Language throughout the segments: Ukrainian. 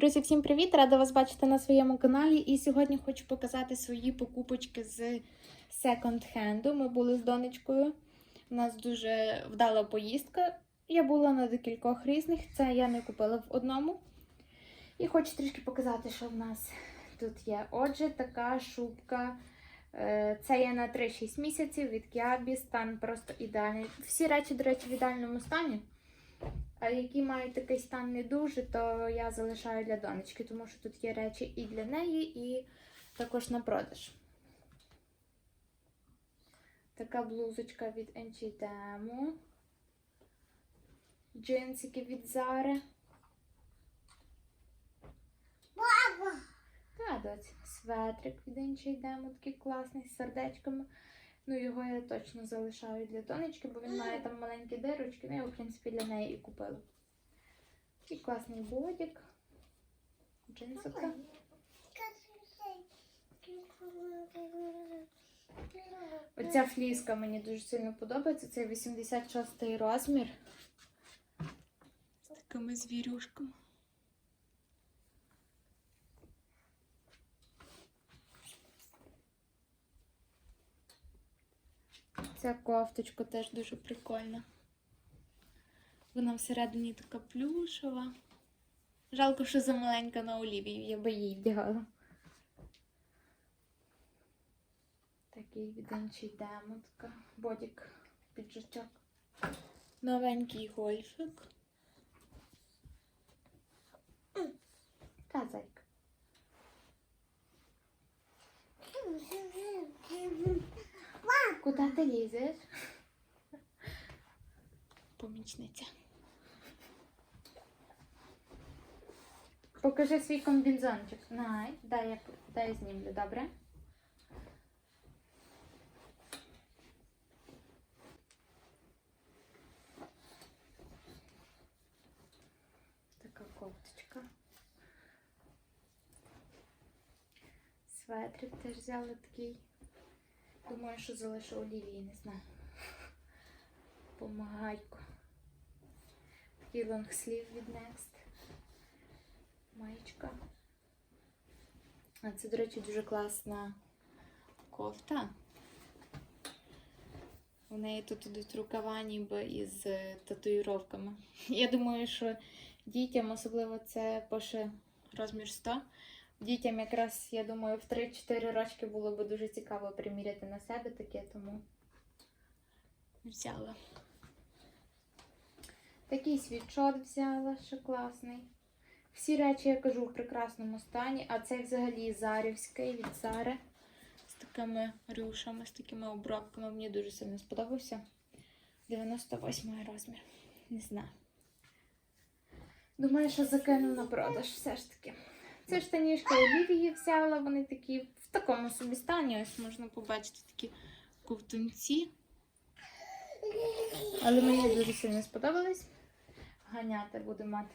Друзі, всім привіт! Рада вас бачити на своєму каналі. І сьогодні хочу показати свої покупочки з секонд-хенду. Ми були з донечкою. У нас дуже вдала поїздка. Я була на декількох різних. Це я не купила в одному. І хочу трішки показати, що в нас тут є. Отже, така шубка. Е, Це є на 3-6 місяців від Кіабі. Стан просто ідеальний. Всі речі, до речі, в ідеальному стані. А які мають такий стан не дуже, то я залишаю для донечки, тому що тут є речі і для неї, і також на продаж. Така блузочка від H&M. Джинсики від Zara. Та, доць, светрик від H&M, такий класний з сердечками. Ну, його я точно залишаю для донечки, бо він має там маленькі дирочки. Ну, я, в принципі, для неї і купила. І класний бодік. Джинсика. Оця фліска мені дуже сильно подобається. Це 86-й розмір. З такими звірюшками. Ця кофточка теж дуже прикольна. Вона всередині така плюшева. Жалко, що замаленька на олівії, я би її вдягала. Такий віденчий демо, така бодік піджачок. Новенький гольфик. Та зайка. Куди ти лізеш? Помічниця. Покажи свій комбінзончик. Най, дай я, дай я знімлю, добре? Така кофточка. Светрик теж взяла такий. Думаю, що залишу олівії, не знаю. Помагайку. Такий лонгслів від Next. Маєчка. А це, до речі, дуже класна кофта. У неї тут ідуть рукава ніби із е, татуїровками. Я думаю, що дітям, особливо це пише розмір 100. Дітям якраз, я думаю, в 3-4 рочки було б дуже цікаво приміряти на себе таке, тому взяла. Такий світшот взяла, що класний. Всі речі, я кажу, в прекрасному стані, а це взагалі зарівський від Зари. З такими рюшами, з такими обробками. Мені дуже сильно сподобався. 98 розмір. Не знаю. Думаю, що закину на продаж все ж таки. Це штанішки Олівії взяла, вони такі в такому собі стані. Ось можна побачити такі ковтунці. Але мені дуже сильно сподобались. Ганяти буду мати.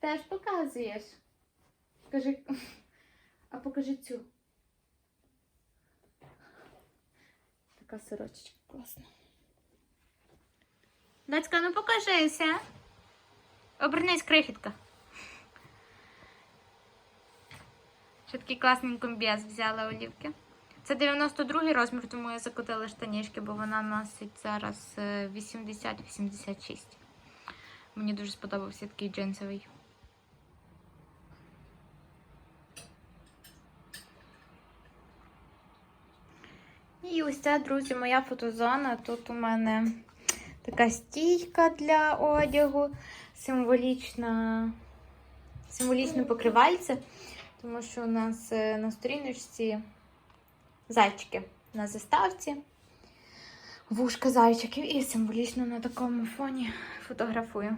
Теж показуєш. Кажи, а покажи цю. Така сорочечка класна. Дочка, ну покажися. Обернись, крихітка. Ще такий класний комбез взяла олівки. Це 92 розмір, тому я закотила штанішки, бо вона носить зараз е, 80-86. Мені дуже сподобався такий джинсовий. І ось це, друзі, моя фотозона. Тут у мене така стійка для одягу, символічна, символічне покривальце, тому що у нас е, на сторіночці зайчики на заставці, вушка зайчиків і символічно на такому фоні фотографую.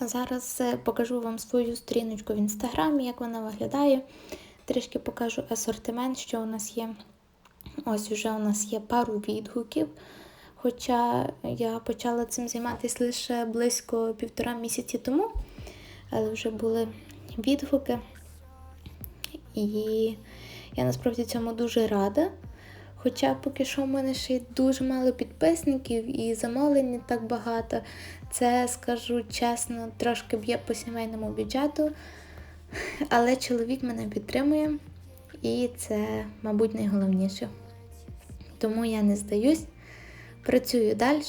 Зараз е, покажу вам свою сторіночку в інстаграмі, як вона виглядає. Трішки покажу асортимент, що у нас є. Ось уже у нас є пару відгуків. Хоча я почала цим займатися лише близько півтора місяці тому, але вже були відгуки. І я насправді цьому дуже рада. Хоча поки що в мене ще дуже мало підписників і замовлень не так багато. Це, скажу чесно, трошки б'є по сімейному бюджету. Але чоловік мене підтримує, і це, мабуть, найголовніше. Тому я не здаюсь, працюю далі.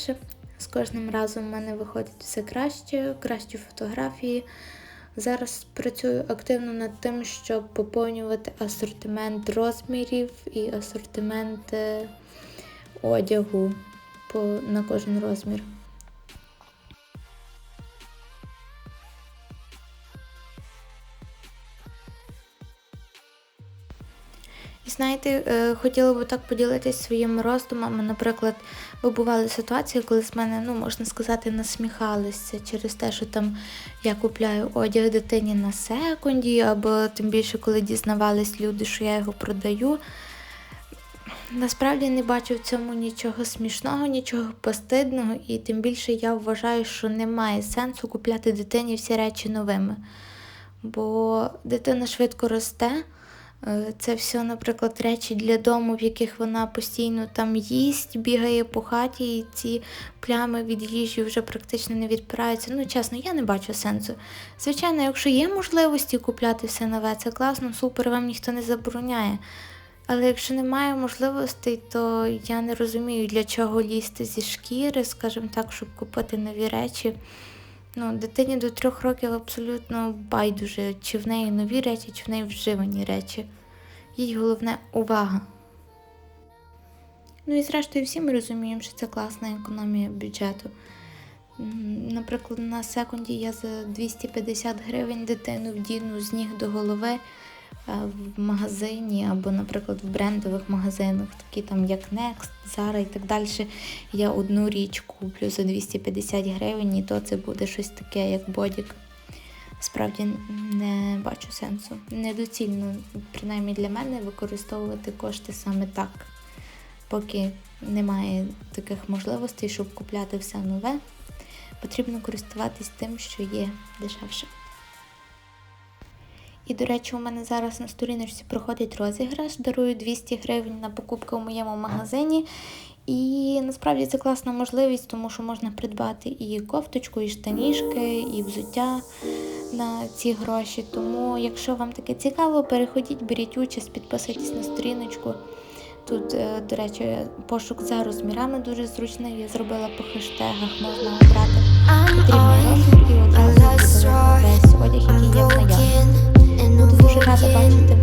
З кожним разом в мене виходить все краще, кращі фотографії. Зараз працюю активно над тим, щоб поповнювати асортимент розмірів і асортимент е, одягу по, на кожен розмір. Знаєте, е, хотіла би так поділитися своїми роздумами. Наприклад, бували ситуації, коли з мене, ну можна сказати, насміхалися через те, що там я купляю одяг дитині на секунді, або тим більше, коли дізнавались люди, що я його продаю. Насправді не бачу в цьому нічого смішного, нічого постидного, і тим більше я вважаю, що немає сенсу купляти дитині всі речі новими. Бо дитина швидко росте. Е, Це все, наприклад, речі для дому, в яких вона постійно там їсть, бігає по хаті, і ці плями від їжі вже практично не відпираються. Ну, чесно, я не бачу сенсу. Звичайно, якщо є можливості купляти все нове, це класно, супер, вам ніхто не забороняє. Але якщо немає можливостей, то я не розумію, для чого лізти зі шкіри, скажімо так, щоб купити нові речі. Ну, дитині до трьох років абсолютно байдуже, чи в неї нові речі, чи в неї вживані речі. Їй головне увага. Ну і зрештою всі ми розуміємо, що це класна економія бюджету. Наприклад, на секунді я за 250 гривень дитину вдіну з ніг до голови в магазині або, наприклад, в брендових магазинах, такі там як Next, Zara і так далі. Я одну річ куплю за 250 гривень, і то це буде щось таке, як бодік. Справді не бачу сенсу. Недоцільно, принаймні для мене, використовувати кошти саме так, поки немає таких можливостей, щоб купляти все нове. Потрібно користуватись тим, що є дешевше. І, до речі, у мене зараз на сторіночці проходить розіграш, дарую 200 гривень на покупку в моєму магазині. І насправді це класна можливість, тому що можна придбати і кофточку, і штанішки, і взуття на ці гроші. Тому, якщо вам таке цікаво, переходіть, беріть участь, підписуйтесь на сторіночку. Тут, е, до речі, пошук за розмірами дуже зручний. Я зробила по хештегах, можна обрати потрібний розмір і одразу весь одяг, який є в наявності. Буду дуже рада бачити